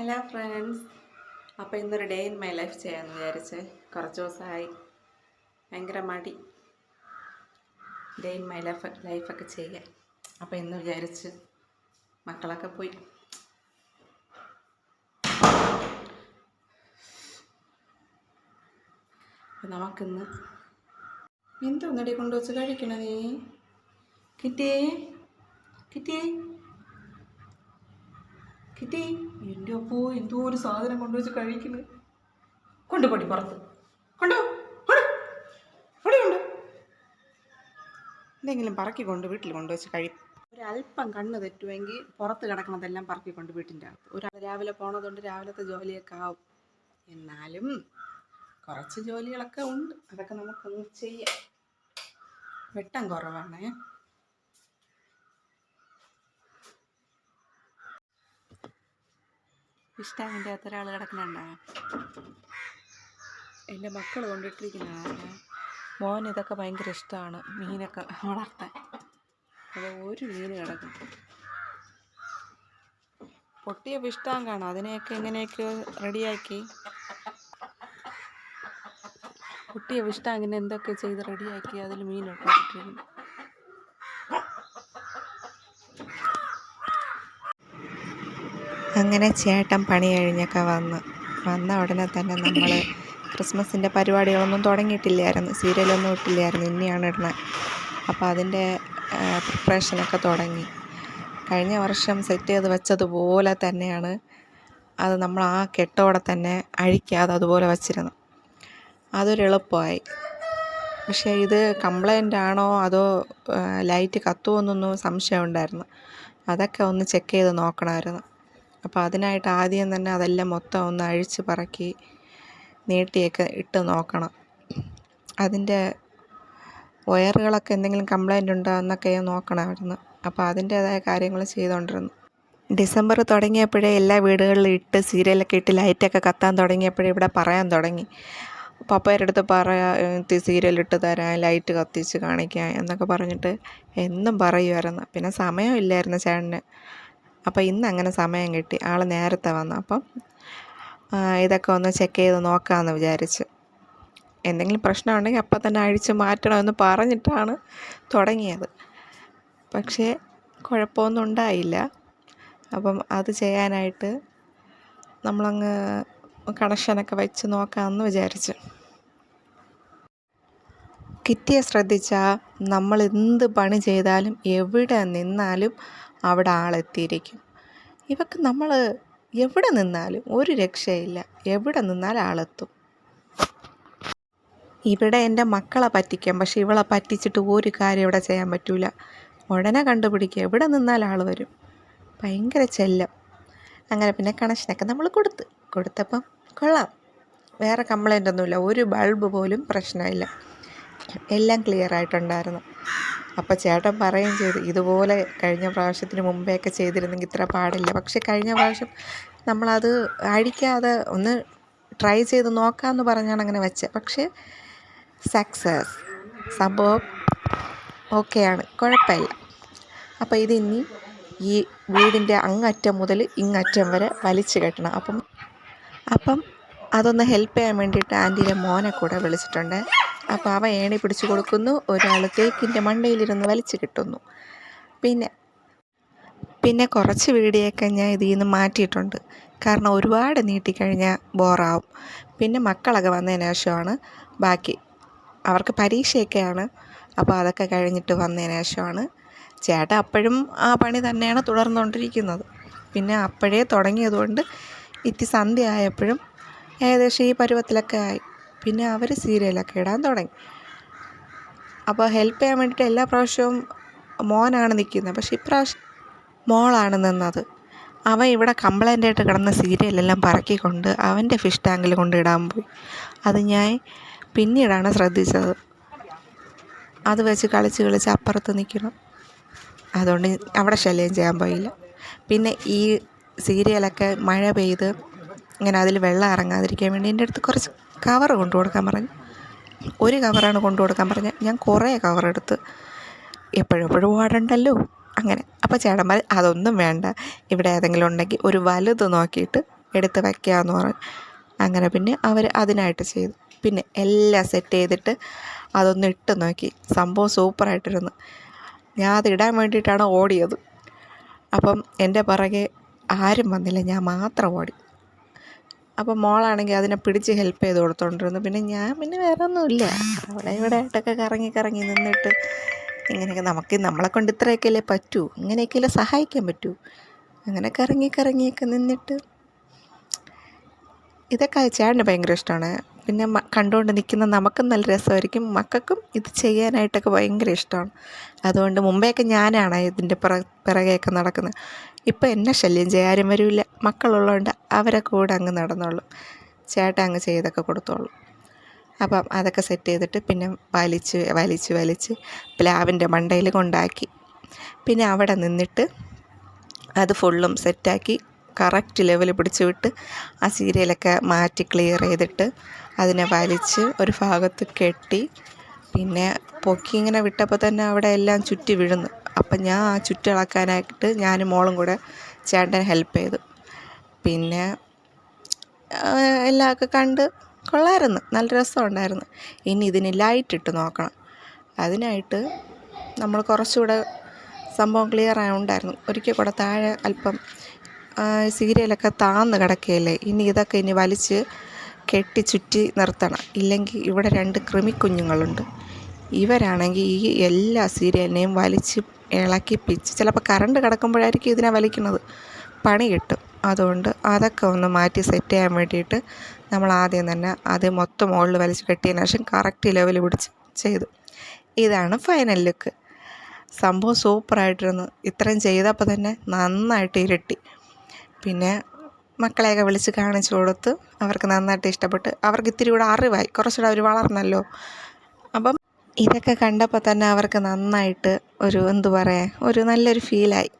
Hello friends അപ്പോൾ ഇന്നൊരു day in my life ചെയ്യാമെന്ന് വിചാരിച്ച് കുറച്ച് ദിവസമായി. ഭയങ്കര മടി. ഡേ ഇൻ മൈ ലൈഫ് ലൈഫൊക്കെ ചെയ്യാൻ. അപ്പോൾ ഇന്ന് വിചാരിച്ച് മക്കളൊക്കെ പോയി. നമുക്കിന്ന് എന്തോന്നടി കൊണ്ടുവച്ച് കഴിക്കണ കിട്ടിയേ? കിട്ടിയേ? കിട്ടി. എന്റെ അപ്പോ എന്തോ ഒരു സാധനം കൊണ്ടുവച്ച് കഴിക്കുന്നു. കൊണ്ടുപോടി പുറത്ത്. കൊണ്ടോ? എന്തെങ്കിലും പറക്കി കൊണ്ട് വീട്ടിൽ കൊണ്ടുവച്ച് കഴി ഒരല്പം കണ്ണ് തെറ്റുമെങ്കിൽ പുറത്ത് കിടക്കണതെല്ലാം പറക്കി കൊണ്ട് വീട്ടിന്റെ അകത്ത്. ഒരാൾ രാവിലെ പോണതുകൊണ്ട് രാവിലത്തെ ജോലിയൊക്കെ ആവും. എന്നാലും കുറച്ച് ജോലികളൊക്കെ ഉണ്ട്. അതൊക്കെ നമുക്കൊന്ന് ചെയ്യാം. വെട്ടം കുറവാണേ. ഇഷ്ടാമിന്റെ അകത്ത് ഒരാൾ കിടക്കണുണ്ടോ എന്റെ മക്കൾ കൊണ്ടിട്ടിരിക്കുന്നതാണ് മോൻ ഇതൊക്കെ ഭയങ്കര ഇഷ്ടമാണ്. മീനൊക്കെ വളർത്താൻ. അത് ഒരു മീൻ കിടക്കും. പൊട്ടിയ വിഷ്ടാൻ കാണാം. അതിനെയൊക്കെ എങ്ങനെയൊക്കെ റെഡിയാക്കി. പൊട്ടിയ വിഷ്ടാങ്കിനെ എന്തൊക്കെ ചെയ്ത് റെഡിയാക്കി അതിൽ മീനൊക്കെ ഇട്ടിരിക്കുന്നു അങ്ങനെ ചേട്ടൻ പണി കഴിഞ്ഞൊക്കെ വന്ന്. വന്ന ഉടനെ തന്നെ നമ്മൾ ക്രിസ്മസിന്റെ പരിപാടികളൊന്നും തുടങ്ങിയിട്ടില്ലായിരുന്നു. സീരിയലൊന്നും ഇട്ടില്ലായിരുന്നു. ഇനിയാണ് ഇടുന്നത് അപ്പോൾ അതിന്റെ പ്രിപ്പറേഷനൊക്കെ തുടങ്ങി. കഴിഞ്ഞ വർഷം സെറ്റ് ചെയ്ത് വെച്ചതുപോലെ തന്നെയാണ് അത് നമ്മൾ ആ കെട്ടോടെ തന്നെ അഴിക്കാതെ അതുപോലെ വച്ചിരുന്നു അതൊരു എളുപ്പമായി. പക്ഷേ ഇത് കംപ്ലൈന്റ് ആണോ അതോ ലൈറ്റ് കത്തുമോ എന്നൊന്നും സംശയം ഉണ്ടായിരുന്നു. അതൊക്കെ ഒന്ന് ചെക്ക് ചെയ്ത് നോക്കണമായിരുന്നു. അപ്പോൾ അതിനായിട്ട് ആദ്യം തന്നെ അതെല്ലാം മൊത്തം ഒന്ന് അഴിച്ച് പറക്കി നീട്ടിയൊക്കെ ഇട്ട് നോക്കണം. അതിന്റെ വയറുകളൊക്കെ എന്തെങ്കിലും കംപ്ലൈന്റ് ഉണ്ടോ എന്നൊക്കെ നോക്കണമായിരുന്നു അപ്പോൾ അതിന്റേതായ കാര്യങ്ങൾ ചെയ്തുകൊണ്ടിരുന്നു. ഡിസംബർ തുടങ്ങിയപ്പോഴേ എല്ലാ വീടുകളിലും ഇട്ട് സീരിയലൊക്കെ ഇട്ട് ലൈറ്റൊക്കെ കത്താൻ തുടങ്ങിയപ്പോഴേ ഇവിടെ പറയാൻ തുടങ്ങി. പപ്പയുടെ അടുത്ത് പറയാ സീരിയൽ ഇട്ട് തരാം ലൈറ്റ് കത്തിച്ച് കാണിക്കാം എന്നൊക്കെ പറഞ്ഞിട്ട് എന്നും പറയുമായിരുന്നു. പിന്നെ സമയമില്ലായിരുന്നു ചേട്ടന്. അപ്പോൾ ഇന്ന് അങ്ങനെ സമയം കിട്ടി. ആൾ നേരത്തെ വന്നു. അപ്പം ഇതൊക്കെ ഒന്ന് ചെക്ക് ചെയ്ത് നോക്കാമെന്ന് വിചാരിച്ച്. എന്തെങ്കിലും പ്രശ്നമുണ്ടെങ്കിൽ അപ്പം തന്നെ അഴിച്ച് മാറ്റണമെന്ന് പറഞ്ഞിട്ടാണ് തുടങ്ങിയത്. പക്ഷേ കുഴപ്പമൊന്നും ഉണ്ടായില്ല. അപ്പം അത് ചെയ്യാനായിട്ട് നമ്മളങ്ങ് കണക്ഷനൊക്കെ വെച്ച് നോക്കാമെന്ന് വിചാരിച്ചു. കിറ്റിയെ ശ്രദ്ധിച്ചാൽ നമ്മൾ എന്ത് പണി ചെയ്താലും എവിടെ നിന്നാലും അവിടെ ആളെത്തിയിരിക്കും. ഇവക്ക് നമ്മൾ എവിടെ നിന്നാലും ഒരു രക്ഷയില്ല. എവിടെ നിന്നാലും ആളെത്തും. ഇവിടെ എന്റെ മക്കളെ പറ്റിക്കാം. പക്ഷെ ഇവളെ പറ്റിച്ചിട്ട് ഒരു കാര്യം ഇവിടെ ചെയ്യാൻ പറ്റൂല. ഉടനെ കണ്ടുപിടിക്കുക എവിടെ നിന്നാൽ ആൾ വരും. ഭയങ്കര ചെല്ലം. അങ്ങനെ പിന്നെ കണക്ഷനൊക്കെ നമ്മൾ കൊടുത്ത്. കൊടുത്തപ്പം കൊള്ളാം. വേറെ കംപ്ലൈന്റ് ഒന്നുമില്ല. ഒരു ബൾബ് പോലും പ്രശ്നമില്ല. എല്ലാം ക്ലിയർ ആയിട്ടുണ്ടായിരുന്നു. അപ്പോൾ ചേട്ടൻ പറയുകയും ചെയ്തു ഇതുപോലെ കഴിഞ്ഞ പ്രാവശ്യത്തിന് മുമ്പേയൊക്കെ ചെയ്തിരുന്നെങ്കിൽ ഇത്ര പാടില്ല. പക്ഷേ കഴിഞ്ഞ പ്രാവശ്യം നമ്മളത് അഴിക്കാതെ ഒന്ന് ട്രൈ ചെയ്ത് നോക്കാമെന്ന് പറഞ്ഞാണ് അങ്ങനെ വെച്ചത്. പക്ഷേ സക്സസ് സംഭവം ഓക്കെയാണ് കുഴപ്പമില്ല. അപ്പോൾ ഇതിനി ഈ വീടിന്റെ അങ്ങറ്റം മുതൽ ഇങ്ങറ്റം വരെ വലിച്ചു കെട്ടണം. അപ്പം അപ്പം അതൊന്ന് ഹെൽപ്പ് ചെയ്യാൻ വേണ്ടിയിട്ട് ആന്റീന്റെ മോനെ കൂടെ വിളിച്ചിട്ടുണ്ട്. അപ്പോൾ അവ ഏണി പിടിച്ചു കൊടുക്കുന്നു. ഒരാൾ തേക്കിന്റെ മണ്ടയിലിരുന്ന് വലിച്ചു കിട്ടുന്നു. പിന്നെ പിന്നെ കുറച്ച് വീടിയൊക്കെ ഞാൻ ഇതിൽ നിന്ന് മാറ്റിയിട്ടുണ്ട്. കാരണം ഒരുപാട് നീട്ടിക്കഴിഞ്ഞാൽ ബോറാവും. പിന്നെ മക്കളൊക്കെ വന്നതിന് ശേഷമാണ്. ബാക്കി അവർക്ക് പരീക്ഷയൊക്കെയാണ്. അപ്പോൾ അതൊക്കെ കഴിഞ്ഞിട്ട് വന്നതിന് ശേഷമാണ്. ചേട്ട അപ്പോഴും ആ പണി തന്നെയാണ് തുടർന്നുകൊണ്ടിരിക്കുന്നത്. പിന്നെ അപ്പോഴേ തുടങ്ങിയതുകൊണ്ട് ഇത്തി സന്ധ്യ ആയപ്പോഴും ഏകദേശം ഈ പരുവത്തിലൊക്കെ ആയി. പിന്നെ അവർ സീരിയലൊക്കെ ഇടാൻ തുടങ്ങി. അപ്പോൾ ഹെൽപ്പ് ചെയ്യാൻ വേണ്ടിയിട്ട് എല്ലാ പ്രാവശ്യവും മോനാണ് നിൽക്കുന്നത് പക്ഷേ ഇപ്രാവശ്യം മോളാണ് നിന്നത്. അവൻ ഇവിടെ കംപ്ലൈന്റ് ആയിട്ട് കിടന്ന സീരിയലെല്ലാം പറക്കിക്കൊണ്ട് അവന്റെ ഫിഷ് ടാങ്കിൽ കൊണ്ട് ഇടാൻ പോയി. അത് ഞാൻ പിന്നീടാണ് ശ്രദ്ധിച്ചത്. അത് വെച്ച് കളിച്ച് കളിച്ച് അപ്പുറത്ത് നിൽക്കണം അതുകൊണ്ട് അവിടെ ശല്യം ചെയ്യാൻ പോയില്ല. പിന്നെ ഈ സീരിയലൊക്കെ മഴ പെയ്ത് ഇങ്ങനെ അതിൽ വെള്ളം ഇറങ്ങാതിരിക്കാൻ വേണ്ടി എന്റെ അടുത്ത് കുറച്ച് കവർ കൊണ്ടു കൊടുക്കാൻ പറഞ്ഞു. ഒരു കവറാണ് കൊണ്ടു കൊടുക്കാൻ പറഞ്ഞത്. ഞാൻ കുറേ കവർ എടുത്ത് എപ്പോഴും എപ്പോഴും ഓടണ്ടല്ലോ അങ്ങനെ. അപ്പോൾ ചേട്ടന്മാർ അതൊന്നും വേണ്ട. ഇവിടെ ഏതെങ്കിലും ഉണ്ടെങ്കിൽ ഒരു വലുത് നോക്കിയിട്ട് എടുത്ത് വയ്ക്കാമെന്ന് പറഞ്ഞു അങ്ങനെ പിന്നെ അവർ അതിനായിട്ട് ചെയ്തു. പിന്നെ എല്ലാം സെറ്റ് ചെയ്തിട്ട് അതൊന്ന് ഇട്ട് നോക്കി. സംഭവം സൂപ്പറായിട്ടിരുന്നു. ഞാൻ അത് ഇടാൻ വേണ്ടിയിട്ടാണ് ഓടിയത്. അപ്പം എന്റെ പുറകെ ആരും വന്നില്ല. ഞാൻ മാത്രം ഓടി. അപ്പം മോളാണെങ്കിൽ അതിനെ പിടിച്ച് ഹെൽപ്പ് ചെയ്ത് കൊടുത്തോണ്ടിരുന്നു. പിന്നെ ഞാൻ പിന്നെ വേറെ ഒന്നുമില്ല അവിടെ ഇവിടെ ആയിട്ടൊക്കെ കറങ്ങി കറങ്ങി നിന്നിട്ട് ഇങ്ങനെയൊക്കെ നമുക്ക് നമ്മളെ കൊണ്ട് ഇത്രയൊക്കെയല്ലേ പറ്റൂ. ഇങ്ങനെയൊക്കെയല്ലേ സഹായിക്കാൻ പറ്റൂ. അങ്ങനെ കറങ്ങി കറങ്ങിയൊക്കെ നിന്നിട്ട് ഇതൊക്കെ ചേട്ടന് ഭയങ്കര ഇഷ്ടമാണ്. പിന്നെ കണ്ടുകൊണ്ട് നിൽക്കുന്ന നമുക്കും നല്ല രസമായിരിക്കും. മക്കൾക്കും ഇത് ചെയ്യാനായിട്ടൊക്കെ ഭയങ്കര ഇഷ്ടമാണ്. അതുകൊണ്ട് മുമ്പെയൊക്കെ ഞാനാണ് ഇതിന്റെ പിറ പിറകെയൊക്കെ നടക്കുന്നത്. ഇപ്പം എന്നെ ശല്യം ചെയ്യാനും വരില്ല. മക്കളുള്ളതുകൊണ്ട് അവരെ കൂടെ അങ്ങ് നടന്നോളും. ചേട്ടൻ അങ്ങ് ചെയ്തൊക്കെ കൊടുത്തോളും. അപ്പം അതൊക്കെ സെറ്റ് ചെയ്തിട്ട് പിന്നെ വലിച്ച് വലിച്ച് വലിച്ച് പ്ലാവിന്റെ മണ്ടയിൽ കൊണ്ടാക്കി. പിന്നെ അവിടെ നിന്നിട്ട് അത് ഫുള്ളും സെറ്റാക്കി കറക്റ്റ് ലെവൽ പിടിച്ച് വിട്ട് ആ സീരിയലൊക്കെ മാറ്റി ക്ലിയർ ചെയ്തിട്ട് അതിനെ വലിച്ച് ഒരു ഭാഗത്ത് കെട്ടി പിന്നെ പൊക്കി ഇങ്ങനെ വിട്ടപ്പോൾ തന്നെ അവിടെ എല്ലാം ചുറ്റി വീഴുന്നു. അപ്പം ഞാൻ ആ ചുറ്റിളക്കാനായിട്ട് ഞാനും മോളും കൂടെ ചേട്ടൻ ഹെൽപ്പ് ചെയ്തു. പിന്നെ എല്ലാം ഒക്കെ കണ്ട് കൊള്ളായിരുന്നു. നല്ല രസമുണ്ടായിരുന്നു ഇനി ഇതിന് ലൈറ്റ് ഇട്ട് നോക്കണം. അതിനായിട്ട് നമ്മൾ കുറച്ചുകൂടെ സംഭവം ക്ലിയർ ആയുണ്ടായിരുന്നു. ഒരിക്കൽ കൂടെ താഴെ അല്പം സീരിയലൊക്കെ താന്ന് കിടക്കുകയല്ലേ ഇനി ഇതൊക്കെ ഇനി വലിച്ച് കെട്ടി ചുറ്റി നിർത്തണം. ഇല്ലെങ്കിൽ ഇവിടെ രണ്ട് കൃമിക്കുഞ്ഞുങ്ങളുണ്ട്. ഇവരാണെങ്കിൽ ഈ എല്ലാ സീരിയലിനെയും വലിച്ച് ഇളക്കി പിച്ച് ചിലപ്പോൾ കറണ്ട് കിടക്കുമ്പോഴായിരിക്കും ഇതിനെ വലിക്കുന്നത്. പണി കിട്ടും. അതുകൊണ്ട് അതൊക്കെ ഒന്ന് മാറ്റി സെറ്റ് ചെയ്യാൻ വേണ്ടിയിട്ട് നമ്മൾ ആദ്യം തന്നെ അത് മൊത്തം മുകളിൽ വലിച്ച് കെട്ടിയതിന് ശേഷം കറക്റ്റ് ലെവൽ പിടിച്ച് ചെയ്തു. ഇതാണ് ഫൈനൽ ലുക്ക് സംഭവം സൂപ്പറായിട്ടിരുന്നു ഇത്രയും ചെയ്തപ്പോൾ തന്നെ നന്നായിട്ട് ഇരട്ടി. പിന്നെ മക്കളെയൊക്കെ വിളിച്ച് കാണിച്ചു കൊടുത്ത് അവർക്ക് നന്നായിട്ട് ഇഷ്ടപ്പെട്ട് അവർക്ക് ഇത്തിരി കൂടെ അറിവായി. കുറച്ചുകൂടെ അവർ വളർന്നല്ലോ. അപ്പം ഇതൊക്കെ കണ്ടപ്പോൾ തന്നെ അവർക്ക് നന്നായിട്ട് ഒരു എന്തു പറയുക ഒരു നല്ലൊരു ഫീലായി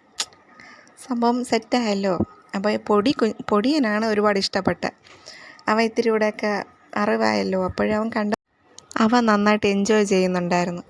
സംഭവം സെറ്റായല്ലോ അപ്പോൾ പൊടി കു പൊടിയനാണ് ഒരുപാട് ഇഷ്ടപ്പെട്ടത്. അവൻ ഇത്തിരി കൂടെയൊക്കെ അറിവായല്ലോ. അപ്പോഴവൻ കണ്ട അവൻ നന്നായിട്ട് എൻജോയ് ചെയ്യുന്നുണ്ടായിരുന്നു.